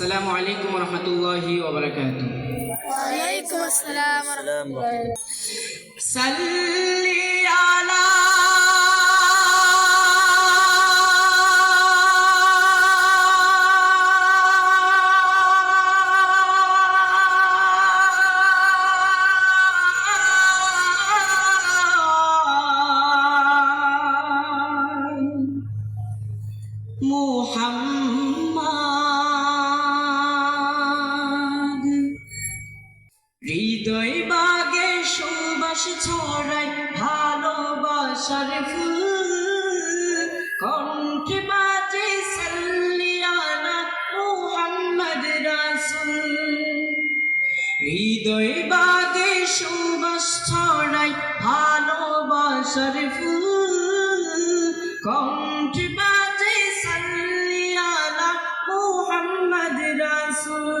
السلام عليكم ورحمة الله وبركاته. وعليكم السلام ورحمة الله. صلي على محمد সুবাস ছড়াই ভালোবাসার ফুল। কণ্ঠে বাজে সাল্লিয়ানা মোহাম্মদ রাসুল। হৃদয় বাগে সুবাস ছড়াই ভালোবাসার ফুল। কণ্ঠে বাজে সাল্লিয়ানা মোহাম্মদ রাসুল।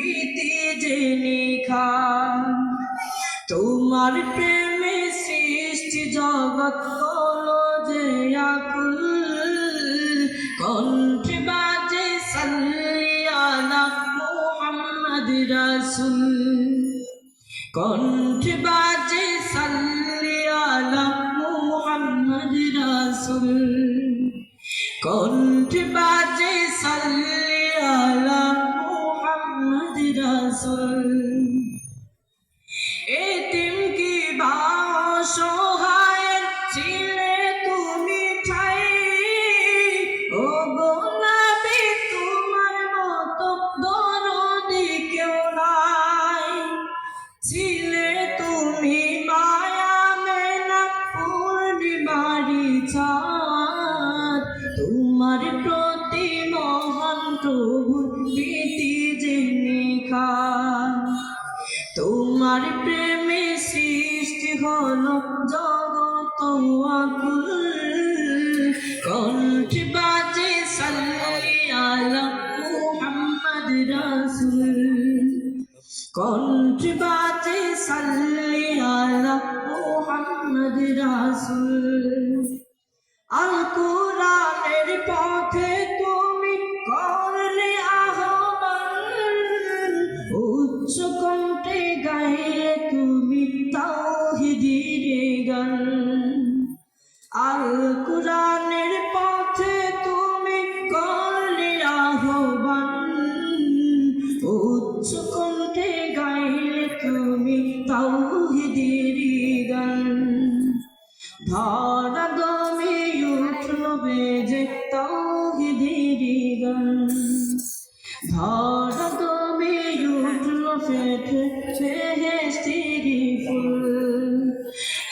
প্রীতি যে লেখা তোমার প্রেমে সৃষ্টি জগৎ হলো যে আকুল। কণ্ঠে বাজে সাল্লিয়ানা মোহাম্মদ রাসুল। কণ্ঠে বাজে সাল্লিয়ালা মুহাম্মদ রাসুল। কণ্ঠে রাসুল। এতিম কি বাসহায়ের ছিলে তুমি ঠাই। ও তোমার মতো দরদি কেউ নাই। ছিলে তুমি মায়া তোমার প্রতি মহান প্রভুর বাজে সাল্লি আলা মুহাম্মদ রাসূল। আল কোরআনের পথে তুমি করলে আহ্বান। উচ্চ কণ্ঠে গাইলে তুমি তাওহীদের গান। আল কোরআনের পথে তুমি করলে আহ্বান। উচ্চ ধরা দমে উঠল বেজে তাওহীদের গান ধরা দমে উঠল ফেটে ফেহেস্তিরি ফুল।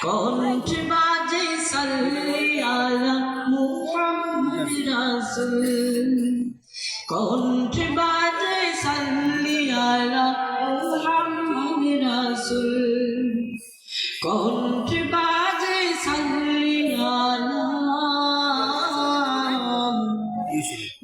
কণ্ঠ বাজে সাল্লি আলা মুহাম্মদ রাসূল।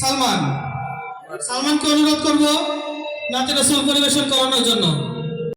সালমান সালমানকে অনুরোধ করব নাচের রসুল পরিবেশন করানোর জন্য।